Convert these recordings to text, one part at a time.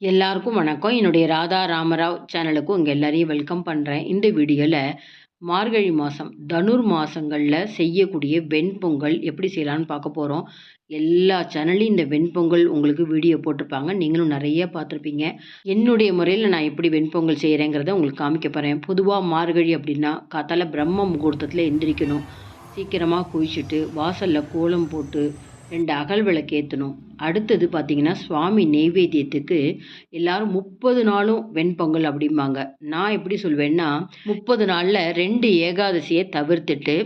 எல்லாருக்கும் வணக்கம். என்னுடைய ராதா ராமராவ் சேனலுக்கும் உங்கள் எல்லாரையும் வெல்கம் பண்ணுறேன் இந்த வீடியோவில் மார்கழி மாதம் தனுர் மாதங்களில் செய்யக்கூடிய வெண்பொங்கல் எப்படி செய்யலான்னு பார்க்க போகிறோம் எல்லா சேனல்லையும் இந்த வெண்பொங்கல் உங்களுக்கு வீடியோ போட்டிருப்பாங்க. நீங்களும் நிறைய பார்த்துருப்பீங்க. என்னுடைய முறையில் நான் எப்படி வெண்பொங்கல் செய்கிறேங்கிறத உங்களுக்கு காமிக்க போகிறேன் பொதுவாக மார்கழி அப்படின்னா காத்தால பிரம்ம முகூர்த்தத்தில் எந்திரிக்கணும். சீக்கிரமாக குளிச்சுட்டு வாசலில் கோலம் போட்டு ரெண்டு அகல் விளக்கு ஏற்றணும் அடுத்தது பார்த்திங்கன்னா சுவாமி நெய்வேத்தியத்துக்கு எல்லாரும் முப்பது நாளும் வெண்பொங்கல் அப்படிம்பாங்க. நான் எப்படி சொல்வேன்னா முப்பது நாளில் ரெண்டு ஏகாதசியை தவிர்த்துட்டு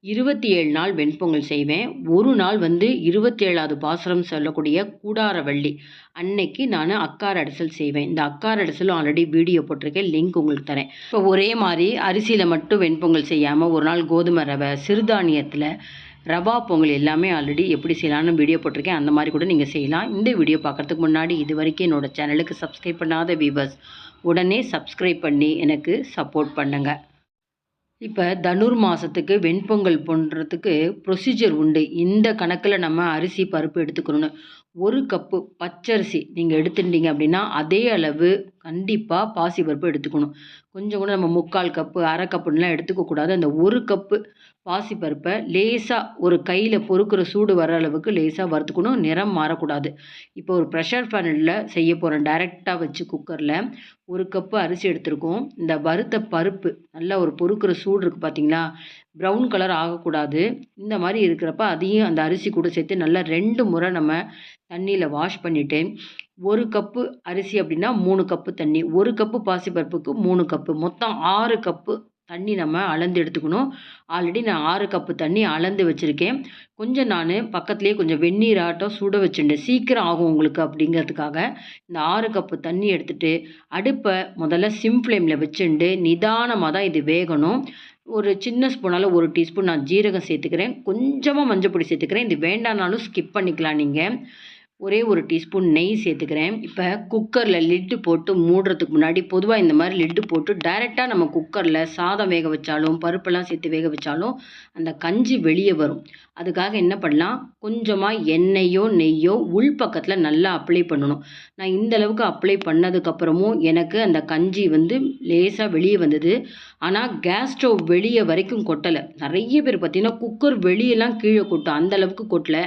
இருபத்தி ஏழு நாள் வெண்பொங்கல் செய்வேன். ஒரு நாள் வந்து இருபத்தி ஏழாவது பாசுரம் சொல்லக்கூடிய கூடாரவள்ளி. அன்னைக்கு நான் அக்கார் அடைசல் செய்வேன். இந்த அக்கார் அடைசலும் ஆல்ரெடி வீடியோ போட்டிருக்கேன். லிங்க் உங்களுக்கு தரேன். இப்போ ஒரே மாதிரி அரிசியில் மட்டும் வெண்பொங்கல் செய்யாமல் ஒரு நாள் கோதுமை ரவை சிறுதானியத்தில் ரவா பொங்கல் எல்லாமே ஆல்ரெடி எப்படி செய்யலாம்னு வீடியோ போட்டிருக்கேன். அந்த மாதிரி கூட நீங்கள் செய்யலாம். இந்த வீடியோ பார்க்குறதுக்கு முன்னாடி இது வரைக்கும் என்னோடய சேனலுக்கு சப்ஸ்கிரைப் பண்ணாத வியூவர்ஸ் உடனே சப்ஸ்கிரைப் பண்ணி எனக்கு சப்போர்ட் பண்ணுங்கள் இப்போ தனுர் மாதத்துக்கு வெண்பொங்கல் போன்றதுக்கு ப்ரொசீஜர் உண்டு. இந்த கணக்கில் நம்ம அரிசி பருப்பு எடுத்துக்கணும்னு ஒரு கப்பு பச்சரிசி நீங்கள் எடுத்துட்டீங்க அப்படின்னா அதே அளவு கண்டிப்பாக பாசி பருப்பு எடுத்துக்கணும். கொஞ்சம் கூட நம்ம முக்கால் கப்பு அரை கப்புன்னெலாம் எடுத்துக்கக்கூடாது அந்த ஒரு கப்பு பாசி பருப்பை லேசாக ஒரு கையில் பொறுக்கிற சூடு வர அளவுக்கு லேசாக வறுத்துக்கணும். நிறம் மாறக்கூடாது. இப்போ ஒரு ப்ரெஷர் பேனலில் செய்ய போகிறோம் டைரெக்டாக வச்சு குக்கரில் ஒரு கப்பு அரிசி எடுத்திருக்கோம். இந்த வறுத்த பருப்பு நல்லா ஒரு பொறுக்கிற சூடு இருக்குது பார்த்தீங்களா ப்ரௌன் கலர் ஆகக்கூடாது. இந்த மாதிரி இருக்கிறப்ப அதையும் அந்த அரிசி கூட சேர்த்து நல்லா ரெண்டு முறை நம்ம தண்ணியில் வாஷ் பண்ணிவிட்டு ஒரு கப்பு அரிசி அப்படின்னா மூணு கப்பு தண்ணி. ஒரு கப்பு பாசிப்பருப்புக்கு மூணு கப்பு மொத்தம் ஆறு கப்பு தண்ணி நம்ம அளந்து எடுத்துக்கணும். ஆல்ரெடி நான் ஆறு கப்பு தண்ணி அளந்து வச்சுருக்கேன். கொஞ்சம் நான் பக்கத்துலேயே கொஞ்சம் வெந்நீர் ஆட்டம் சுட வச்சுட்டேன் சீக்கிரம் ஆகும் உங்களுக்கு அப்படிங்கிறதுக்காக இந்த ஆறு கப்பு தண்ணி எடுத்துகிட்டு அடுப்பை முதல்ல சிம் ஃப்ளேமில் வச்சுட்டு நிதானமாக தான் இது வேகணும். ஒரு சின்ன ஸ்பூனால் ஒரு டீஸ்பூன் நான் ஜீரகம் சேர்த்துக்கிறேன். கொஞ்சமாக மஞ்சள் பொடி சேர்த்துக்கிறேன். இது வேண்டானாலும் ஸ்கிப் பண்ணிக்கலாம் நீங்கள் ஒரே ஒரு டீஸ்பூன் நெய் சேர்த்துக்கிறேன். இப்போ குக்கரில் லிட்டு போட்டு மூடுறதுக்கு முன்னாடி பொதுவாக இந்த மாதிரி லிட்டு போட்டு டைரெக்டாக நம்ம குக்கரில் சாதம் வேக வச்சாலும் பருப்பெல்லாம் சேர்த்து வேக வச்சாலும் அந்த கஞ்சி வெளியே வரும். அதுக்காக என்ன பண்ணலாம்? கொஞ்சமாக எண்ணெயோ நெய்யோ உள் பக்கத்தில் நல்லா அப்ளை பண்ணணும். நான் இந்த அளவுக்கு அப்ளை பண்ணதுக்கப்புறமும் எனக்கு அந்த கஞ்சி வந்து லேசாக வெளியே வந்தது. ஆனால் கேஸ் ஸ்டவ் வெளியே வரைக்கும் கொட்டலை. நிறைய பேர் பார்த்திங்கன்னா குக்கர் வெளியெல்லாம் கீழே கொட்டும். அந்த அளவுக்கு கொட்டலை.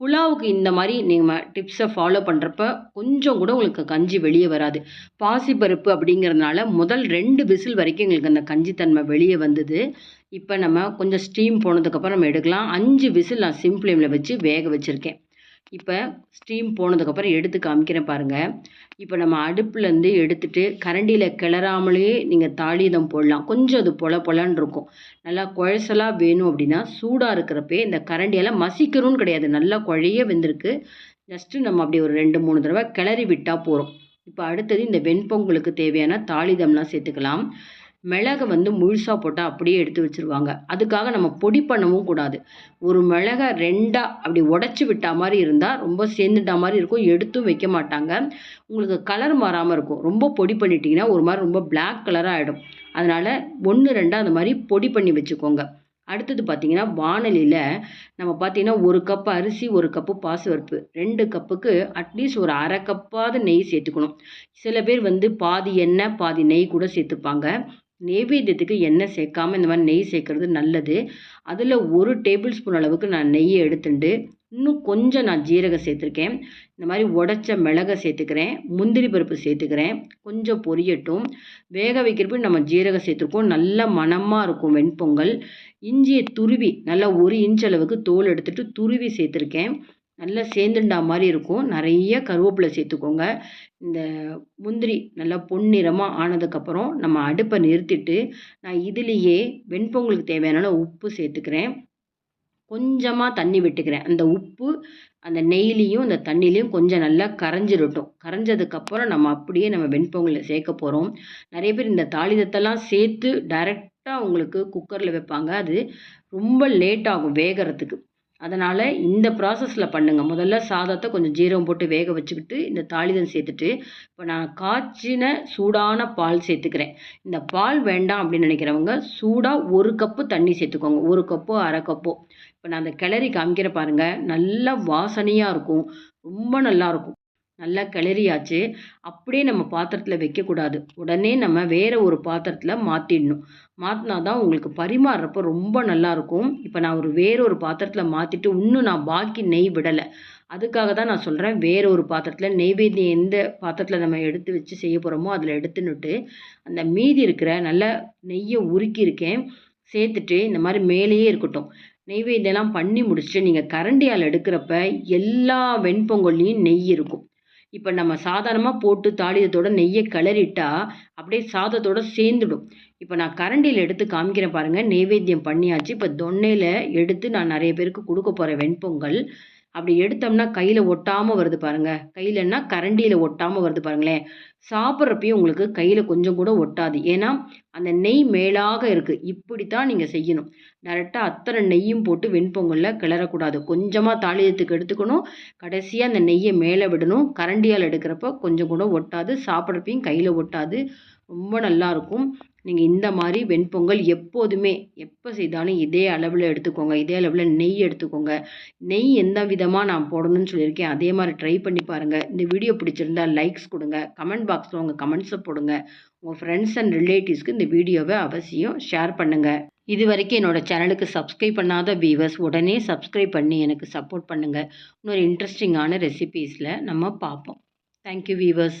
புலாவுக்கு இந்த மாதிரி நீங்கள் டிப்ஸை ஃபாலோ பண்ணுறப்ப கொஞ்சம் கூட உங்களுக்கு கஞ்சி வெளியே வராது. பாசிப்பருப்பு அப்படிங்கிறதுனால முதல் ரெண்டு விசில் வரைக்கும் எங்களுக்கு அந்த கஞ்சித்தன்மை வெளியே வந்தது. இப்போ நம்ம கொஞ்சம் ஸ்டீம் போனதுக்கப்புறம் நம்ம எடுக்கலாம். அஞ்சு விசில் நான் சிம் ஃப்ளேமில் வச்சு வேக வச்சுருக்கேன். இப்போ ஸ்டீம் போனதுக்கப்புறம் எடுத்து காமிக்கிறேன் பாருங்கள் இப்போ நம்ம அடுப்புலேருந்து எடுத்துட்டு கரண்டியில் கிளறாமலே நீங்கள் தாளிதம் போடலாம். கொஞ்சம் அது பொல பொலன்னு இருக்கும். நல்லா குழசலாக வேணும் அப்படின்னா சூடாக இருக்கிறப்பே இந்த கரண்டியெல்லாம் மசிக்கணும்னு கிடையாது. நல்லா குழைய வெந்திருக்கு. ஜஸ்ட்டு நம்ம அப்படி ஒரு ரெண்டு மூணு தடவை கிளறி விட்டால் போகிறோம் இப்போ அடுத்தது இந்த வெண்பொங்கலுக்கு தேவையான தாளிதம்லாம் சேர்த்துக்கலாம். மிளகை வந்து முழுசாக போட்டால் அப்படியே எடுத்து வச்சுருவாங்க. அதுக்காக நம்ம பொடி பண்ணவும் கூடாது. ஒரு மிளகை ரெண்டாக அப்படி உடச்சி விட்டா மாதிரி இருந்தால் ரொம்ப சேர்ந்துட்டா மாதிரி இருக்கும். எடுத்தும் வைக்க மாட்டாங்க. உங்களுக்கு கலர் மாறாமல் இருக்கும். ரொம்ப பொடி பண்ணிட்டீங்கன்னா ஒரு மாதிரி ரொம்ப பிளாக் கலராக ஆகிடும் அதனால் ஒன்று ரெண்டாக அந்த மாதிரி பொடி பண்ணி வச்சுக்கோங்க. அடுத்தது பார்த்தீங்கன்னா வானலியில் நம்ம பார்த்திங்கன்னா ஒரு கப் அரிசி ஒரு கப்பு பாசுபருப்பு ரெண்டு கப்புக்கு அட்லீஸ்ட் ஒரு அரை கப்பாவது நெய் சேர்த்துக்கணும். சில பேர் வந்து பாதி எண்ணெய் பாதி நெய் கூட சேர்த்துப்பாங்க. நெய்வேத்தியத்துக்கு எண்ணெய் சேர்க்காம இந்த மாதிரி நெய் சேர்க்குறது நல்லது. அதில் ஒரு டேபிள் ஸ்பூன் அளவுக்கு நான் நெய்யை எடுத்துட்டு இன்னும் கொஞ்சம் நான் ஜீரகம் சேர்த்துருக்கேன். இந்த மாதிரி உடச்ச மிளகை சேர்த்துக்கிறேன் முந்திரி பருப்பு சேர்த்துக்கிறேன் கொஞ்சம் பொரியட்டும். வேக வைக்கிறப்ப நம்ம ஜீரகம் சேர்த்துருக்கோம். நல்ல மணமாக இருக்கும் வெண்பொங்கல். இஞ்சியை துருவி நல்லா ஒரு இன்ச் அளவுக்கு தோல் எடுத்துகிட்டு துருவி சேர்த்துருக்கேன். நல்லா சேர்ந்துண்டா மாதிரி இருக்கும். நிறைய கருவேப்பிலை சேர்த்துக்கோங்க. இந்த முந்திரி நல்லா பொன்னிறமாக ஆனதுக்கப்புறம் நம்ம அடுப்பை நிறுத்திட்டு நான் இதுலேயே வெண்பொங்கலுக்கு தேவையான உப்பு சேர்த்துக்கிறேன். கொஞ்சமாக தண்ணி விட்டுக்கிறேன். அந்த உப்பு அந்த நெய்லேயும் அந்த தண்ணிலையும் கொஞ்சம் நல்லா கரைஞ்சிருட்டும். கரைஞ்சதுக்கப்புறம் நம்ம அப்படியே நம்ம வெண்பொங்கலில் சேர்க்க போகிறோம் நிறைய பேர் இந்த தாளிதத்தெல்லாம் சேர்த்து டைரெக்டாக உங்களுக்கு குக்கரில் வைப்பாங்க. அது ரொம்ப லேட் ஆகும் வேகிறதுக்கு. அதனால் இந்த ப்ராசஸில் பண்ணுங்கள் முதல்ல சாதத்தை கொஞ்சம் ஜீரகம் போட்டு வேக வச்சுக்கிட்டு இந்த தாளிதம் சேர்த்துட்டு இப்போ நான் காய்ச்சின சூடான பால் சேர்த்துக்கிறேன். இந்த பால் வேண்டாம் அப்படின்னு நினைக்கிறவங்க சூடாக ஒரு கப்பு தண்ணி சேர்த்துக்கோங்க. ஒரு கப்போ அரை கப்போ. இப்போ நான் அந்த கிளறி காமிக்கிற பாருங்கள் நல்லா வாசனையாக இருக்கும். ரொம்ப நல்லாயிருக்கும் நல்லா கிளறியாச்சு. அப்படியே நம்ம பாத்திரத்தில் வைக்கக்கூடாது. உடனே நம்ம வேறு ஒரு பாத்திரத்தில் மாற்றிடணும் மாற்றினா தான் உங்களுக்கு பரிமாறுறப்போ ரொம்ப நல்லாயிருக்கும். இப்போ நான் ஒரு வேறு ஒரு பாத்திரத்தில் மாற்றிட்டு இன்னும் நான் பாக்கி நெய் விடலை. அதுக்காக தான் நான் சொல்கிறேன் வேறு ஒரு பாத்திரத்தில் நெய்வேத்தியம் எந்த பாத்திரத்தில் நம்ம எடுத்து வச்சு செய்ய போகிறோமோ அதில் எடுத்துன்னுட்டு அந்த மீதி இருக்கிற நல்ல நெய்யை உருக்கியிருக்கேன் சேர்த்துட்டு இந்த மாதிரி மேலேயே இருக்கட்டும். நெய்வேத்தியம்லாம் பண்ணி முடிச்சுட்டு நீங்கள் கரண்டியால் எடுக்கிறப்ப எல்லா வெண்பொங்கல்லையும் நெய் இருக்கும். இப்போ நம்ம சாதாரணமாக போட்டு தாளியத்தோட நெய்யை கிளறிட்டா அப்படியே சாதத்தோட சேர்ந்துடும். இப்போ நான் கரண்டியில் எடுத்து காமிக்கிறேன் பாருங்கள் நெய்வேத்தியம் பண்ணியாச்சு. இப்போ தொன்னையில் எடுத்து நான் நிறைய பேருக்கு கொடுக்க போகிறேன் வெண்பொங்கல். அப்படி எடுத்தோம்னா கையில் ஒட்டாமல் வருது பாருங்கள் கையிலன்னா கரண்டியில் ஒட்டாமல் வருது பாருங்களேன். சாப்பிட்றப்பையும் உங்களுக்கு கையில் கொஞ்சம் கூட ஒட்டாது. ஏன்னா அந்த நெய் மேலாக இருக்குது இப்படி தான் நீங்கள் செய்யணும். டேரெக்டாக அத்தனை நெய்யும் போட்டு வெண்பொங்கலில் கிளறக்கூடாது. கொஞ்சமாக தாளியத்துக்கு எடுத்துக்கணும். கடைசியாக அந்த நெய்யை மேலே விடணும். கரண்டியால் எடுக்கிறப்ப கொஞ்சம் கூட ஒட்டாது. சாப்பிட்றப்பையும் கையில் ஒட்டாது. ரொம்ப நல்லாயிருக்கும் நீங்கள் இந்த மாதிரி வெண்பொங்கல் எப்போதுமே எப்போ செய்தாலும் இதே அளவில் எடுத்துக்கோங்க. இதே அளவில் நெய் எடுத்துக்கோங்க. நெய் எந்த விதமாக நான் போடணும்னு சொல்லியிருக்கேன் அதே மாதிரி ட்ரை பண்ணி பாருங்கள் இந்த வீடியோ பிடிச்சிருந்தா லைக்ஸ் கொடுங்க. கமெண்ட் பாக்ஸில் உங்கள் கமெண்ட்ஸை போடுங்க. உங்கள் ஃப்ரெண்ட்ஸ் அண்ட் ரிலேட்டிவ்ஸ்க்கு இந்த வீடியோவை அவசியம் ஷேர் பண்ணுங்கள் இது வரைக்கும் என்னோடய சேனலுக்கு சப்ஸ்கிரைப் பண்ணாத வியூவர்ஸ் உடனே சப்ஸ்கிரைப் பண்ணி எனக்கு சப்போர்ட் பண்ணுங்கள் இன்னொரு இன்ட்ரெஸ்டிங்கான ரெசிபீஸில் நம்ம பார்ப்போம். Thank you viewers